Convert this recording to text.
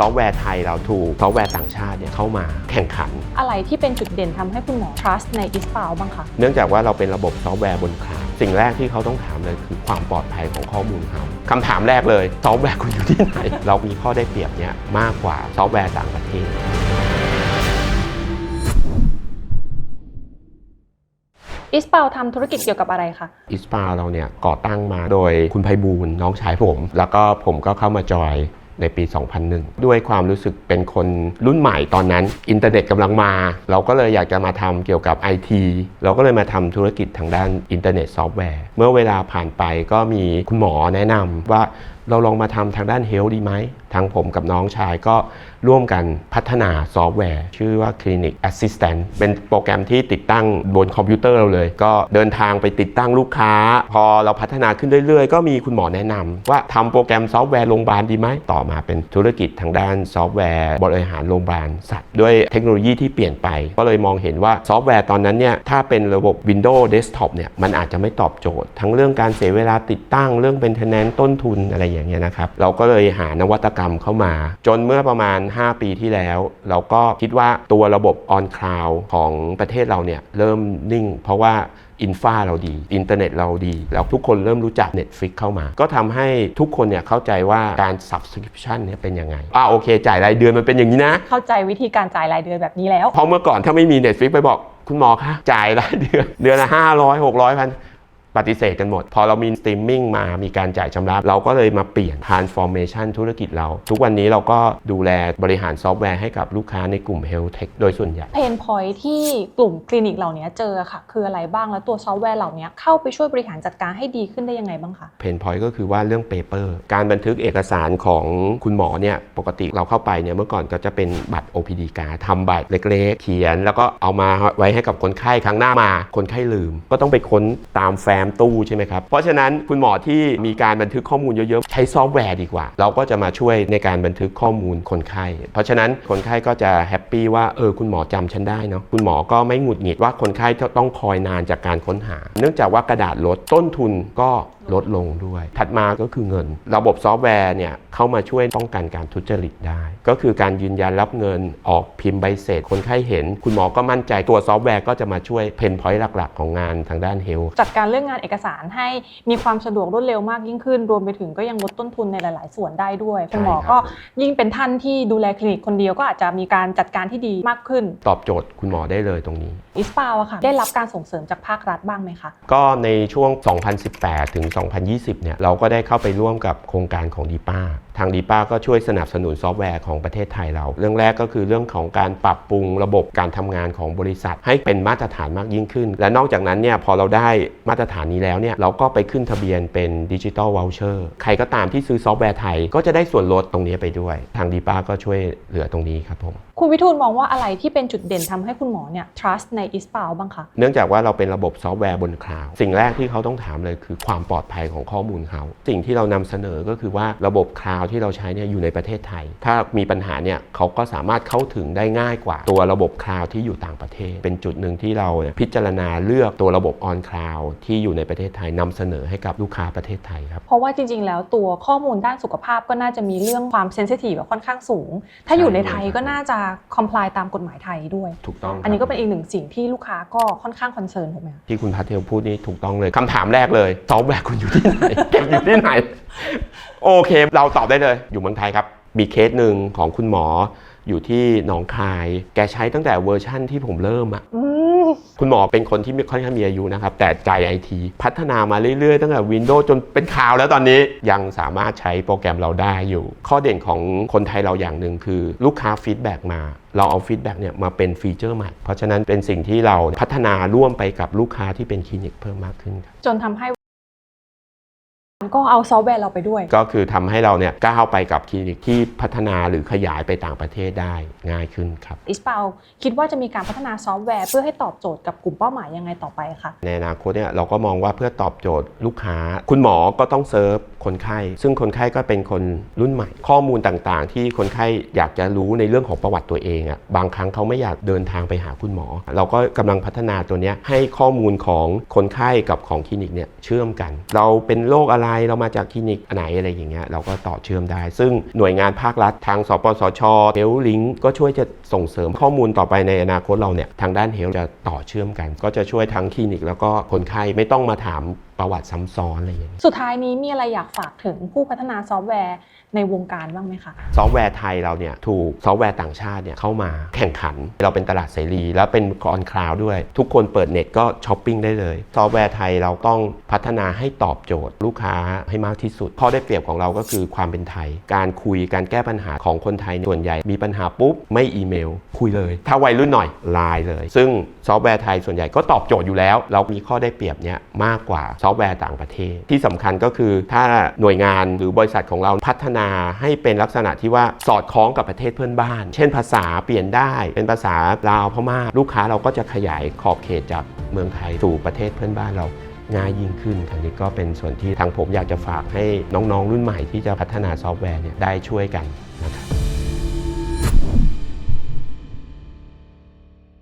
ซอฟต์แวร์ไทยเราถูก ซอฟต์แวร์ต่างชาติเนี่ยเข้ามาแข่งขัน อะไรที่เป็นจุดเด่นทำให้คุณหมอ trust ใน i s p a l บ้างคะ เนื่องจากว่าเราเป็นระบบซอฟต์แวร์บนคลาวด์สิ่งแรกที่เขาต้องถามเลยคือความปลอดภัยของข้อมูลเขาคำถามแรกเลย ซอฟต์แวร์คุณอยู่ที่ไหน เรามีข้อได้เปรียบเนี่ยมากกว่าซอฟต์แวร์ต่างประเทศ i s p a l ทำธุรกิจเกี่ยวกับอะไรคะ อิสปาเราเนี่ยก่อตั้งมาโดยคุณไพบูลย์น้องชายผม แล้วก็ผมก็เข้ามาจอย ในปี 2001 ด้วยความรู้สึกเป็นคนรุ่นใหม่ตอนนั้น อินเทอร์เน็ตกำลังมา เราก็เลยอยากจะมาทำเกี่ยวกับ IT เราก็เลยมาทำธุรกิจทางด้านอินเทอร์เน็ตซอฟต์แวร์ เมื่อเวลาผ่านไปก็มีคุณหมอแนะนำว่า เราลองมาทำทางด้านเฮลดีไหมทางผมกับน้องชายก็ร่วมกันพัฒนาซอฟต์แวร์ ชื่อว่า Clinic Assistant เป็นโปรแกรมที่ติดตั้งบนคอมพิวเตอร์เราเลย ก็เดินทางไปติดตั้งลูกค้า พอเราพัฒนาขึ้นเรื่อยๆ ก็มีคุณหมอแนะนำว่าทำโปรแกรมซอฟต์แวร์โรงพยาบาลดีไหมต่อมาเป็นธุรกิจทางด้านซอฟต์แวร์บริหารโรงพยาบาลสัตว์ด้วยเทคโนโลยีที่เปลี่ยนไป ก็เลยมองเห็นว่าซอฟต์แวร์ตอนนั้นเนี่ยถ้าเป็นระบบ Windows Desktop เนี่ยมันอาจจะไม่ตอบโจทย์ ทั้งเรื่องการเสียเวลาติดตั้งเรื่องเป็นเทนแนนต้นทุนอะไรอย่างเงี้ยนะครับ เราก็เลยหานวัตกรรมเข้ามา จนเมื่อประมาณ 5 ปีที่แล้ว เราก็คิดว่าตัวระบบ on cloud ของประเทศเราเนี่ยเริ่มนิ่ง เพราะว่าอินฟาเราดีอินเทอร์เน็ตเราดี แล้วทุกคนเริ่มรู้จัก Netflix เข้ามา ก็ทำให้ทุกคนเนี่ยเข้าใจว่าการ subscription เนี่ยเป็นยังไงอ่าโอเค จ่ายรายเดือนมันเป็นอย่างนี้นะ เข้าใจวิธีการจ่ายรายเดือนแบบนี้แล้วเพราะเมื่อก่อนถ้าไม่มี Netflix ไปบอกคุณหมอคะจ่ายรายเดือนเดือนละ500 600พัน ปฏิเสธกันหมด พอเรามีสตรีมมิ่งมามีการจ่ายชำระ เราก็เลยมาเปลี่ยน transformation ธุรกิจเรา ทุกวันนี้เราก็ดูแลบริหารซอฟต์แวร์ให้กับลูกค้าในกลุ่ม Health Tech โดยส่วนใหญ่เพนพอยที่กลุ่มคลินิกเหล่านี้เจอค่ะ คืออะไรบ้างแล้วตัวซอฟต์แวร์เหล่านี้เข้าไปช่วยบริหารจัดการให้ดีขึ้นได้ยังไงบ้างคะเพนพอยต์ก็คือว่าเรื่องเปเปอร์การบันทึกเอกสารของคุณหมอเนี่ยปกติเราเข้าไปเนี่ยเมื่อก่อนก็จะเป็นบัตร OPD การดทำบัตรเล็ก ๆ เขียน แล้วก็เอามาไว้ให้กับคนไข้ครั้งหน้ามา คนไข้ลืม ก็ต้องไปค้นตามแฟ้มตู้ใช่ไหมครับ เพราะฉะนั้นคุณหมอที่มีการบันทึกข้อมูลเยอะๆ ใช้ซอฟต์แวร์ดีกว่า เราก็จะมาช่วยในการบันทึกข้อมูลคนไข้ เพราะฉะนั้นคนไข้ก็จะแฮปปี้ว่าเออคุณหมอจำฉันได้เนาะคุณหมอก็ไม่หงุดหงิดว่าคนไข้ต้องคอยนานจากการค้นหา เนื่องจากว่ากระดาษลดต้นทุนก็ลดลงด้วย ถัดมาก็คือเงิน ระบบซอฟต์แวร์เนี่ยเข้ามาช่วยป้องกันการทุจริตได้ ก็คือการยืนยันรับเงินออกพิมพ์ใบเสร็จ คนไข้เห็น คุณหมอก็มั่นใจตัวซอฟต์แวร์ก็จะมาช่วยเพนพอยต์หลัก ๆ ของงานทางด้านเฮลจัดการเรื่องงานเอกสารให้มีความสะดวกรวดเร็วมากยิ่งขึ้น รวมไปถึงก็ยังลดต้นทุนในหลาย ๆ ส่วนได้ด้วยคุณหมอใช่ครับก็ยิ่งเป็นท่านที่ดูแลคลินิกคนเดียวก็อาจจะมีการจัดการที่ดีมากขึ้น ตอบโจทย์คุณหมอได้เลยตรงนี้อิสปาวอะค่ะได้รับการส่งเสริมจากภาครัฐบ้างไหมคะก็ในช่วง 2018 ถึง 2020 เนี่ยเราก็ได้เข้าไปร่วมกับโครงการของดีป้าทางดีป้าก็ช่วยสนับสนุนซอฟต์แวร์ของประเทศไทยเรา เรื่องแรกก็คือเรื่องของการปรับปรุงระบบการทำงานของบริษัท ให้เป็นมาตรฐานมากยิ่งขึ้น และนอกจากนั้นเนี่ยพอเราได้มาตรฐานนี้แล้วเนี่ยเราก็ไปขึ้นทะเบียนเป็นดิจิ t a ลว o ลเชอร์ใครก็ตามที่ซื้อซอฟต์แวร์ไทย ก็จะได้ส่วนลดตรงนี้ไปด้วย ทางดีป้าก็ช่วยเหลือตรงนี้ครับผม คุณวิทูลมองว่าอะไรที่เป็นจุดเด่นทำให้คุณหมอเนี่ย trust ในอิสปาวบ้างคะ เนื่องจากว่าเราเป็นระบบซอฟต์แวร์บนคลาวด์สิ่งแรกที่เขาต้องถามเลยคือความปลอดภัยของข้อมูลเขา สิ่งที่เรานำเสนอก็คือว่าระบบคลาวด์ที่เราใช้เนี่ยอยู่ในประเทศไทย ถ้ามีปัญหาเนี่ยเขาก็สามารถเข้าถึงได้ง่ายกว่า ตัวระบบคลาวด์ที่อยู่ต่างประเทศ เป็นจุดหนึ่งที่เราเนี่ยพิจารณาเลือกตัวระบบออนคลาวด์ที่อยู่ในประเทศไทยนำเสนอให้กับลูกค้าประเทศไทยครับ เพราะว่าจริง ๆ แล้วตัวข้อมูลด้านสุขภาพก็น่าจะมีเรื่องความเซนซิทีฟค่อนข้างสูง ถ้าอยู่ในไทยก็น่าจะ comply ตามกฎหมายไทยด้วย ถูกต้องครับอันนี้ก็เป็นอีกหนึ่งสิ่งที่ลูกค้าก็ค่อนข้างคอนเซิร์นถูกไหมคะที่คุณพัทเทลพูดนี่ถูกต้องเลยคำถามแรกเลยซอฟต์แวร์คุณอยู่ที่ไหนเก็บอยู่ที่ไหนโอเค เราตอบได้เลยอยู่เมืองไทยครับมีเคสหนึ่งของคุณหมออยู่ที่หนองคาย แกใช้ตั้งแต่เวอร์ชั่นที่ผมเริ่มอะอืม คุณหมอเป็นคนที่ไม่ค่อยมีอายุนะครับ แต่ใจไอทีพัฒนามาเรื่อยๆ ตั้งแต่ Windows จนเป็นข่าวแล้วตอนนี้ยังสามารถใช้โปรแกรมเราได้อยู่ ข้อเด่นของคนไทยเราอย่างหนึ่งคือ ลูกค้าฟีดแบ็กมา เราเอาฟีดแบ็กเนี่ยมาเป็นฟีเจอร์ใหม่ เพราะฉะนั้นเป็นสิ่งที่เราพัฒนาร่วมไปกับลูกค้าที่เป็นคลินิกเพิ่มมากขึ้นครับจนทำให้ ก็เอาซอฟต์แวร์เราไปด้วย ก็คือทำให้เราเนี่ยก้าวไปกับคลินิกที่พัฒนาหรือขยายไปต่างประเทศได้ง่ายขึ้นครับ อิสปาคิดว่าจะมีการพัฒนาซอฟต์แวร์เพื่อให้ตอบโจทย์กับกลุ่มเป้าหมายยังไงต่อไปคะ ในอนาคตเนี่ยเราก็มองว่าเพื่อตอบโจทย์ลูกค้า คุณหมอก็ต้องเซิร์ฟคนไข้ ซึ่งคนไข้ก็เป็นคนรุ่นใหม่ ข้อมูลต่างๆ ที่คนไข้อยากจะรู้ในเรื่องของประวัติตัวเองอะ่ะบางครั้งเขาไม่อยากเดินทางไปหาคุณหมอ เราก็กำลังพัฒนาตัวเนี้ยให้ข้อมูลของคนไข้กับของคลินิกเนี่ยเชื่อมกัน เราเป็นโรคอะไรยเรามาจากคลินิกไหนอะไรอย่างเงี้ยเราก็ต่อเชื่อมได้ ซึ่งหน่วยงานภาครัฐทางสปสชเฮลลิงก็ช่วยจะส่งเสริมข้อมูลต่อไปในอนาคตเราเนี่ยทางด้านเฮลจะต่อเชื่อมกัน ก็จะช่วยทั้งคลินิกแล้วก็คนไข้ไม่ต้องมาถามประวัติซ้ำซ้อนอะไรอย่างเงี้ยสุดท้ายนี้มีอะไรอยากฝากถึงผู้พัฒนาซอฟต์แวร์ในวงการบ้างไหมคะ ซอฟต์แวร์ไทยเราเนี่ยถูกซอฟต์แวร์ต่างชาติเนี่ยเข้ามาแข่งขัน เราเป็นตลาดเสรี แล้วเป็นออนคลาวด้วย ทุกคนเปิดเน็ตก็ช้อปปิ้งได้เลย ซอฟต์แวร์ไทยเราต้องพัฒนาให้ตอบโจทย์ ลูกค้าให้มากที่สุดข้อได้เปรียบของเราก็คือความเป็นไทย การคุยการแก้ปัญหาของคนไทยส่วนใหญ่มีปัญหาปุ๊บไม่อีเมล คุยเลย ถ้าวัยรุ่นหน่อยไลน์เลย ซึ่งซอฟต์แวร์ไทยส่วนใหญ่ก็ตอบโจทย์อยู่แล้ว เรามีข้อได้เปรียบเนี่ยมากกว่าซอฟต์แวร์ต่างประเทศ ที่สำคัญก็คือถ้าหน่วยงานหรือบริษัทของเราพัฒนาให้เป็นลักษณะที่ว่าสอดคล้องกับประเทศเพื่อนบ้าน เช่นภาษาเปลี่ยนได้เป็นภาษาลาวพม่าลูกค้าเราก็จะขยายขอบเขตจากเมืองไทยสู่ประเทศเพื่อนบ้านเราง่ายยิ่งขึ้นอันนี้ก็เป็นส่วนที่ทางผมอยากจะฝากให้น้องๆ รุ่นใหม่ที่จะพัฒนาซอฟต์แวร์เนี่ยได้ช่วยกันนะครับ